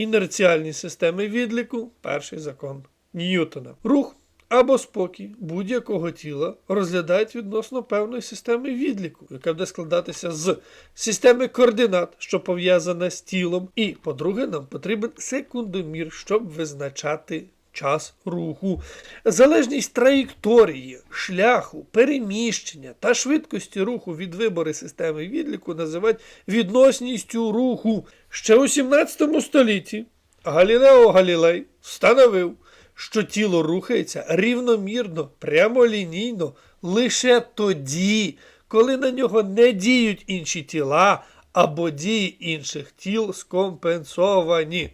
Інерціальні системи відліку перший закон Ньютона. Рух або спокій будь-якого тіла розглядають відносно певної системи відліку, яка буде складатися з системи координат, що пов'язана з тілом. І, по-друге, нам потрібен секундомір, щоб визначати час руху. Залежність траєкторії, шляху, переміщення та швидкості руху від вибору системи відліку називають відносністю руху. Ще у 17 столітті Галілео Галілей встановив, що тіло рухається рівномірно, прямолінійно лише тоді, коли на нього не діють інші тіла або дії інших тіл скомпенсовані.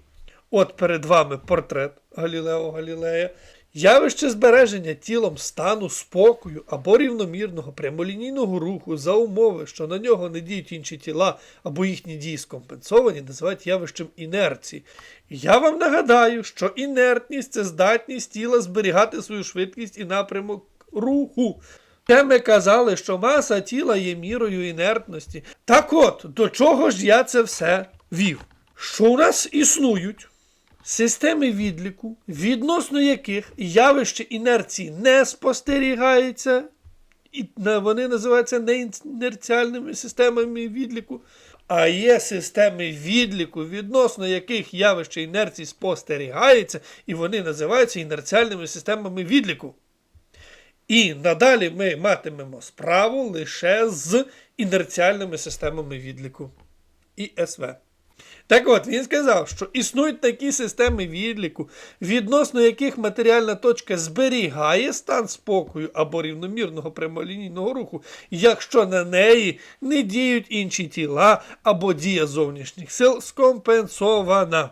От перед вами портрет Галілео Галілея. Явище збереження тілом стану спокою або рівномірного прямолінійного руху за умови, що на нього не діють інші тіла або їхні дії скомпенсовані, називають явищем інерції. Я вам нагадаю, що інертність це здатність тіла зберігати свою швидкість і напрямок руху. Ще ми казали, що маса тіла є мірою інертності. Так от, до чого ж я це все вів? Що у нас існують системи відліку, відносно яких явище інерції не спостерігається, і вони називаються неінерціальними системами відліку. А є системи відліку, відносно яких явище інерції спостерігається, і вони називаються інерціальними системами відліку. І надалі ми матимемо справу лише з інерціальними системами відліку ІСВ. Так от, він сказав, що існують такі системи відліку, відносно яких матеріальна точка зберігає стан спокою або рівномірного прямолінійного руху, якщо на неї не діють інші тіла або дія зовнішніх сил скомпенсована.